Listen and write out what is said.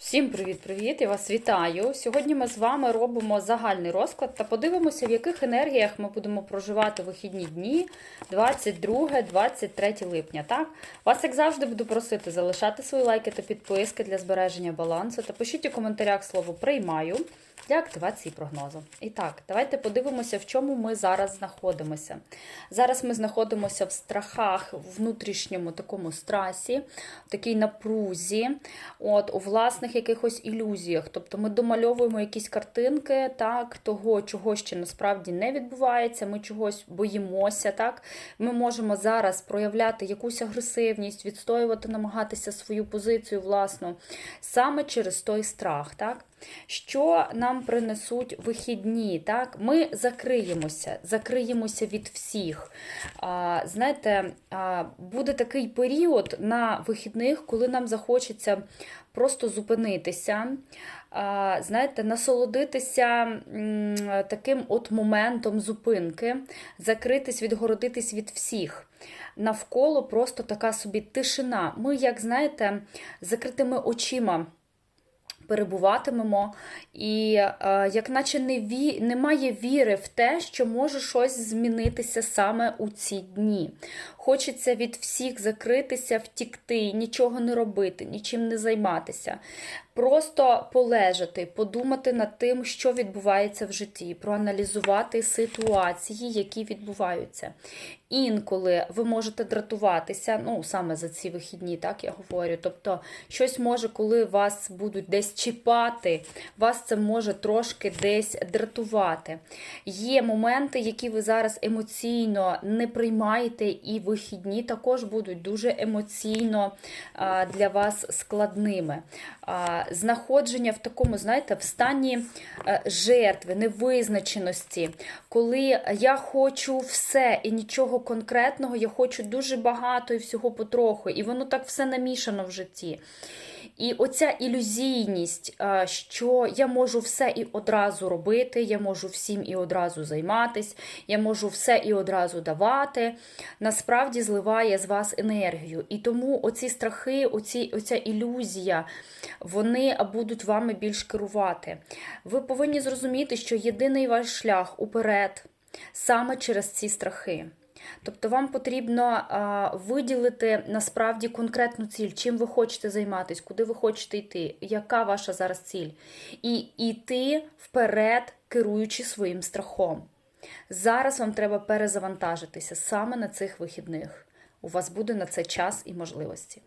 Всім привіт-привіт! Я вас вітаю. Сьогодні ми з вами робимо загальний розклад та подивимося, в яких енергіях ми будемо проживати вихідні дні 22-23 липня. Так? Вас, як завжди, буду просити залишати свої лайки та підписки для збереження балансу та пишіть у коментарях слово приймаю для активації прогнозу. І так, давайте подивимося, в чому ми зараз знаходимося. Зараз ми знаходимося в страхах, в внутрішньому такому страсі, в такій напрузі, от, у власних якихось ілюзіях. Тобто ми домальовуємо якісь картинки так, того, чого ще насправді не відбувається, ми чогось боїмося. Так? Ми можемо зараз проявляти якусь агресивність, відстоювати, намагатися свою позицію власну саме через той страх. Так? Що нам принесуть вихідні? Так? Ми закриємося, закриємося від всіх. А, Знаєте, а, буде такий період на вихідних, коли нам захочеться просто зупинитися. а, Знаєте, насолодитися таким от моментом зупинки, закритись, відгородитись від всіх. Навколо просто така собі тишина. Ми, як знаєте, закритими очима перебуватимемо, і е, як наче не ві... немає віри в те, що може щось змінитися саме у ці дні. Хочеться від всіх закритися, втікти, нічого не робити, нічим не займатися. Просто полежати, подумати над тим, що відбувається в житті, проаналізувати ситуації, які відбуваються. Інколи ви можете дратуватися, ну саме за ці вихідні, так я говорю. Тобто, щось може, коли вас будуть десь чіпати, вас це може трошки десь дратувати. Є моменти, які ви зараз емоційно не приймаєте, і вихідні також будуть дуже емоційно для вас складними. Знаходження в такому, знаєте, в стані е, жертви, невизначеності, коли я хочу все і нічого конкретного, я хочу дуже багато і всього потроху, і воно так все намішано в житті. І оця ілюзійність, е, що я можу все і одразу робити, я можу всім і одразу займатись, я можу все і одразу давати, насправді зливає з вас енергію. І тому оці страхи, оці, оця ілюзія, вони будуть вами більш керувати. Ви повинні зрозуміти, що єдиний ваш шлях уперед саме через ці страхи. Тобто вам потрібно виділити насправді конкретну ціль, чим ви хочете займатися, куди ви хочете йти, яка ваша зараз ціль. І йти вперед, керуючи своїм страхом. Зараз вам треба перезавантажитися саме на цих вихідних. У вас буде на це час і можливості.